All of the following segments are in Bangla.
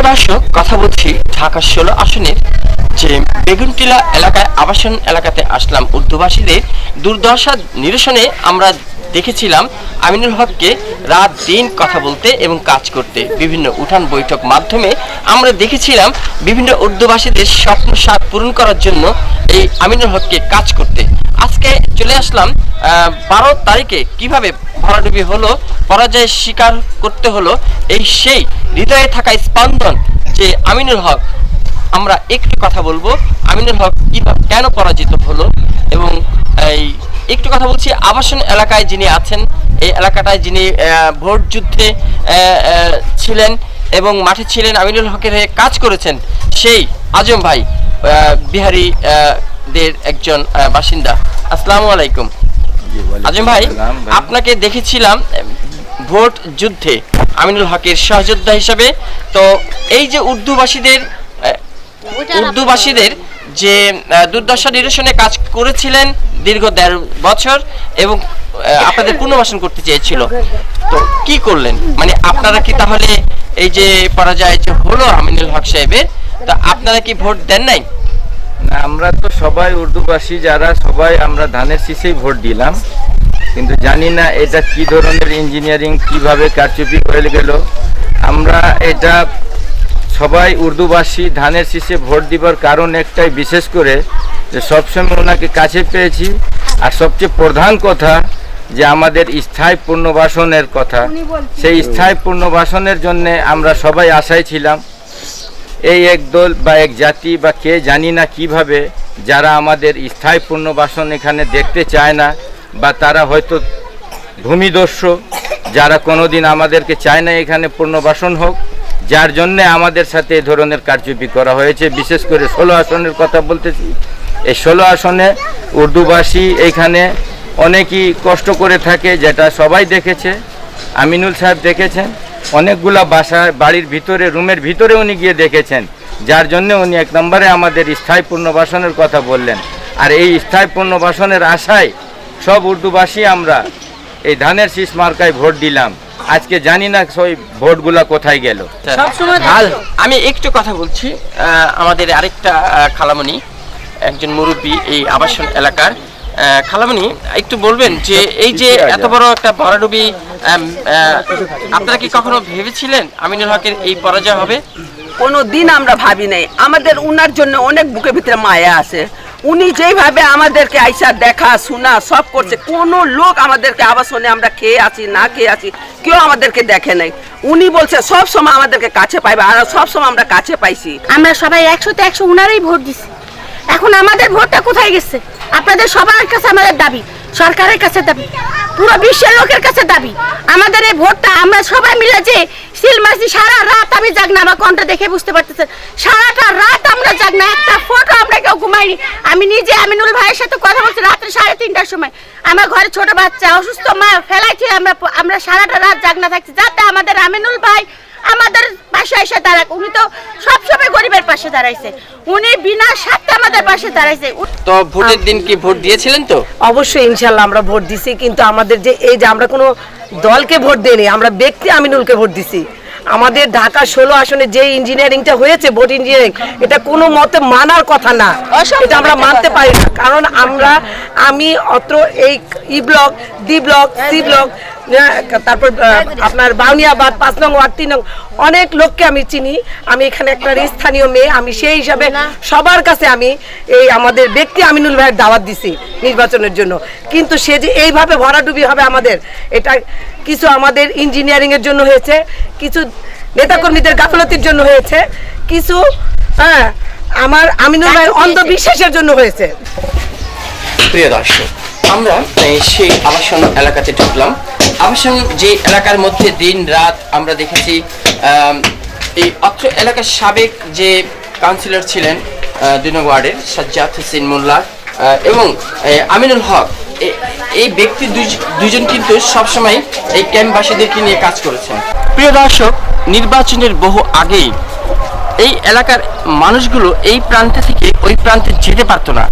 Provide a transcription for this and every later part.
কথা বলছি ঢাকা ষোলো আসনের যে বেগুনটিলা এলাকায় আবাসন এলাকাতে আসলাম। দুর্দশা নিরসনে আমরা দেখেছিলাম আমিনুল হককে রাত দিন কথা বলতে এবং কাজ করতে। বিভিন্ন উঠান বৈঠক মাধ্যমে আমরা দেখেছিলাম বিভিন্ন উর্দুভাষীদের স্বপ্ন সার পূরণ করার জন্য এই আমিনুল হককে কাজ করতে। আজকে চলে আসলাম বারো তারিখে কীভাবে ভরাডুবি হলো, পরাজয়ের স্বীকার করতে হলো, এই সেই হৃদয়ে থাকা স্পন্দন যে আমিনুল হক, আমরা একটু কথা বলব, আমিনুল হক কীভাবে কেন পরাজিত হলো এবং এই একটু কথা বলছি, আবাসন এলাকায় যিনি আছেন, এই এলাকাটায় যিনি ভোট যুদ্ধে ছিলেন এবং মাঠে ছিলেন, আমিনুল হকের হয়ে কাজ করেছেন, সেই আজম ভাই বিহারি দের একজন বাসিন্দা। আসসালামু আলাইকুম। আজম ভাই আপনাকে দেখেছিলাম ভোট যুদ্ধে আমিনুল হকের সহযোদ্ধা হিসাবে। তো এই যে উর্দুভাষীদের আহ, উর্দুভাষীদের যে দুর্দশা নিরসনে কাজ করেছিলেন দীর্ঘ দেড় বছর এবং আপনাদের পুনর্বাসন করতে চেয়েছিল তো কি করলেন? মানে আপনারা কি তাহলে এই যে পরাজয় যে হলো আমিনুল হক সাহেবের তা আপনারা কি ভোট দেন নাই? আমরা তো সবাই উর্দুভাষী যারা সবাই আমরা ধানের শীষেই ভোট দিলাম। কিন্তু জানি না এটা কি ধরনের ইঞ্জিনিয়ারিং কীভাবে কারচুপি হয়ে গেল। আমরা এটা সবাই উর্দুভাষী ধানের শীষে ভোট দিবার কারণ একটাই বিশেষ করে যে সবসময় ওনাকে কাছে পেয়েছি। আর সবচেয়ে প্রধান কথা যে আমাদের স্থায়ী পুনর্বাসনের কথা। সেই স্থায়ী পুনর্বাসনের জন্যে আমরা সবাই আশায় ছিলাম। এই এক দল বা এক জাতি বা কে জানি না কীভাবে যারা আমাদের স্থায়ী পুনর্বাসন এখানে দেখতে চায় না বা তারা হয়তো ভূমিদস্য, যারা কোনোদিন আমাদেরকে চায় না এখানে পুনর্বাসন হোক, যার জন্যে আমাদের সাথে এই ধরনের কারচুপি করা হয়েছে। বিশেষ করে ষোলো আসনের কথা বলতেছি। এই ষোলো আসনে উর্দুভাষী এখানে অনেকই কষ্ট করে থাকে, যেটা সবাই দেখেছে। আমিনুল সাহেব দেখেছেন। অনেকগুলা বাসা, বাড়ির ভিতরে, রুমের ভিতরে উনি গিয়ে দেখেছেন, যার জন্য উনি এক নম্বরে আমাদের স্থায়ী পুনর্বাসনের কথা বললেন। আর এই স্থায়ী পুনর্বাসনের আশায় সব উর্দুভাষী আমরা। এই ধানের শীষ মার্কায় ভোট দিলাম। আজকে জানি না সেই ভোটগুলা কোথায় গেল। আমি একটু কথা বলছি। আমাদের আরেকটা খালামণি একজন মুরব্বী এই আবাসন এলাকার। খালামণি একটু বলবেন যে এই যে এত বড় একটা আহ, আপনারা কি কখনো ভেবেছিলেন আমিনুল হকের এই পরাজয় হবে? কোনো দিন আমরা ভাবি নাই। আমাদের উনার জন্য অনেক বুকের ভিতরে মায়া আছে। উনি যেইভাবে আমাদেরকে আইসা দেখা, শোনা, সব করছে, কোনো লোক আমাদেরকে আবাসনে আমরা খেয়ে আছি, না খেয়ে আছি, কেউ আমাদেরকে দেখে নাই। উনি বলছে, সব সময় আমাদেরকে কাছে পাইবে, আর সব সময় আমরা কাছে পাইছি। আমরা সবাই একশোতে একশো উনারই ভোট দিছি। এখন আমাদের ভোটটা কোথায় গেছে? আপনাদের সবার কাছে আমাদের দাবি, সরকারের কাছে দাবি, পুরো বিশ্বের লোকের কাছে দাবি। আমাদের এই ভোটটা আমরা সবাই মিলে যে সিল মারছি সারা রাত আমি জাগ না আমার কণ্ঠ দেখে বুঝতে পারতেছেন সারাটা রাত আমরা জাগ না একটা ফটো আমরা কেউ ঘুমাইনি। আমি নিজে আমিনুল ভাইয়ের সাথে কথা বলছি রাত্রে সাড়ে তিনটার সময়। আমার ঘরে ছোট বাচ্চা অসুস্থ মা ফেলাইছি আমরা আমরা সারাটা রাত জাগ না থাকছি। যাতে আমাদের আমিনুল ভাই আমাদের পাশে এসে দাঁড়াক। উনি তো সবসময় গরিবের পাশে দাঁড়াইছে। উনি বিনা স্বার্থে আমাদের পাশে দাঁড়াইছে। তো ভোটের দিন কি ভোট দিয়েছিলেন তো? অবশ্যই ইনশাল্লাহ আমরা ভোট দিছি কিন্তু আমাদের যে এই যে আমরা কোনো দলকে ভোট দিইনি আমরা ব্যক্তি আমিনুলকে ভোট দিছি। আমাদের ঢাকা ষোলো আসনে যে ইঞ্জিনিয়ারিংটা হয়েছে ভোট ইঞ্জিনিয়ারিং এটা কোনো মতে মানার কথা না। এটা আমরা মানতে পারি না। কারণ আমরা আমি অত্র এই E block D block C block আহ, তারপর আপনার বাউনিয়াবাদ পাঁচ নং ওয়ার্ড তিন নং অনেক লোককে আমি চিনি। আমি এখানে একটা স্থানীয় মেয়ে আমি সেই হিসাবে সবার কাছে আমি এই আমাদের ব্যক্তি আমিনুল ভাইয়ের দাওয়াত দিছি নির্বাচনের জন্য। কিন্তু সে যে এইভাবে ভরাডুবি হবে আমাদের এটা কিছু আমাদের ইঞ্জিনিয়ারিং এর জন্য হয়েছে কিছু নেতাকর্মীদের গাফলতির জন্য হয়েছে কিছু হ্যাঁ আমার আমিনুল ভাইয়ের অন্ধবিশ্বাসের জন্য হয়েছে। প্রিয় দর্শক আমরা সেই আবাসন এলাকাতে ঢুকলাম। আবাসন যে এলাকার মধ্যে দিন রাত আমরা দেখেছি এই অত্র এলাকার সাবেক যে কাউন্সিলর ছিলেন দুই নং ওয়ার্ডের সাজ্জাদ হোসেন মোল্লা এবং আমিনুল হক এই ব্যক্তি দুজ- দুজন কিন্তু সবসময় এই ক্যাম্পবাসীদেরকে নিয়ে কাজ করেছেন। প্রিয় দর্শক নির্বাচনের বহু আগেই এই এলাকার মানুষগুলো এই প্রান্ত থেকে ওই প্রান্তে যেতে পারতো না।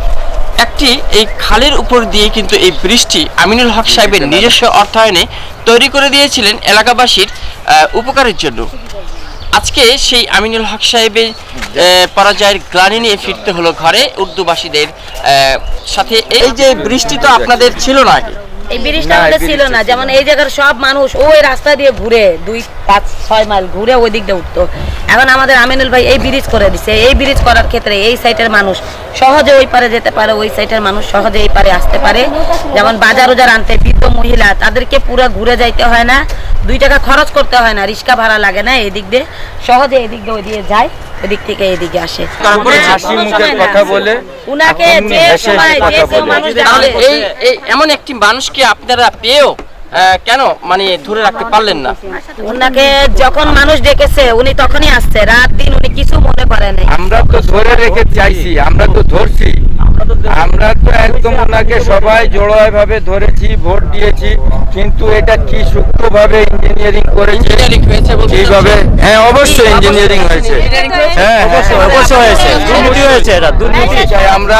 একটি এই খালের উপর দিয়ে কিন্তু এই বৃষ্টি আমিনুল হক সাহেবের নিজস্ব অর্থায়নে তৈরি করে দিয়েছিলেন এলাকাবাসীর উপকারের জন্য। আজকে সেই আমিনুল হক সাহেবের পরাজয়ের গ্লানি নিয়ে ফিরতে হলো ঘরে উর্দুবাসীদের আহ, সাথে এই যে বৃষ্টি তো আপনাদের ছিল না আগে। এই ব্রিজটা না, আমাদের ছিল না। যেমন এই জায়গার সব মানুষ ওই রাস্তা দিয়ে ঘুরে দুই পাঁচ ছয় মাইল ঘুরে ওই দিক দিয়ে উঠতো। এখন আমাদের আমিনুল ভাই এই ব্রিজ করে দিছে। এই ব্রিজ করার ক্ষেত্রে এই সাইটের মানুষ সহজে ওই পারে যেতে পারে ওই সাইটের মানুষ সহজে এই পারে আসতে পারে। যেমন বাজার উজার আনতে বৃদ্ধ মহিলা তাদেরকে পুরো ঘুরে যাইতে হয় না। দুই টাকা খরচ করতে হয় না রিক্সা ভাড়া লাগে না এদিক দিয়ে। সহজে এদিক দিয়ে ওই দিয়ে যায় ওদিক থেকে এদিকে আসে। তারা হাসি মুখের কথা বলে উনাকে যে সময় যে। মানুষ এই এমন একটি মানুষকে আপনারা পেয়েও কেন? মানে ধরে রাখতে পারলেন না। ওনাকে যখন মানুষ ডেকেছে উনি তখনই আসছে। রাত দিন উনি কিছু মনে করেন নাই আমরা তো ধরে রেখে চাইছি আমরা তো ধরছি। আমরা তো একদম ওনাকে সবাই জড়োয় ভাবে ধরেছি ভোট দিয়েছি কিন্তু এটা কি সূক্ষ্মভাবে ইঞ্জিনিয়ারিং করেছে? কীভাবে? হ্যাঁ অবশ্যই ইঞ্জিনিয়ারিং হয়েছে। হ্যাঁ অবশ্যই অবশ্যই হয়েছে। দুর্নীতি হয়েছে এটা দুর্নীতি। চাই আমরা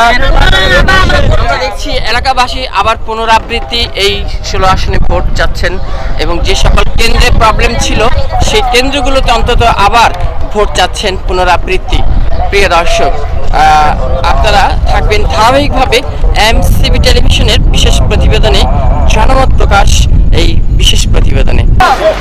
আমরা দেখছি এলাকাবাসী আবার পুনরাবৃত্তি এই ষোলো আসনে ভোট চাচ্ছেন এবং যে সকল কেন্দ্রে প্রবলেম ছিল সেই কেন্দ্রগুলোতে অন্তত আবার ভোট চাচ্ছেন পুনরাবৃত্তি। প্রিয় দর্শক আপনারা থাকবেন ধারাবাহিকভাবে এমসিবি টেলিভিশনের বিশেষ প্রতিবেদনে জনমত প্রকাশ, এই বিশেষ প্রতিবেদনে।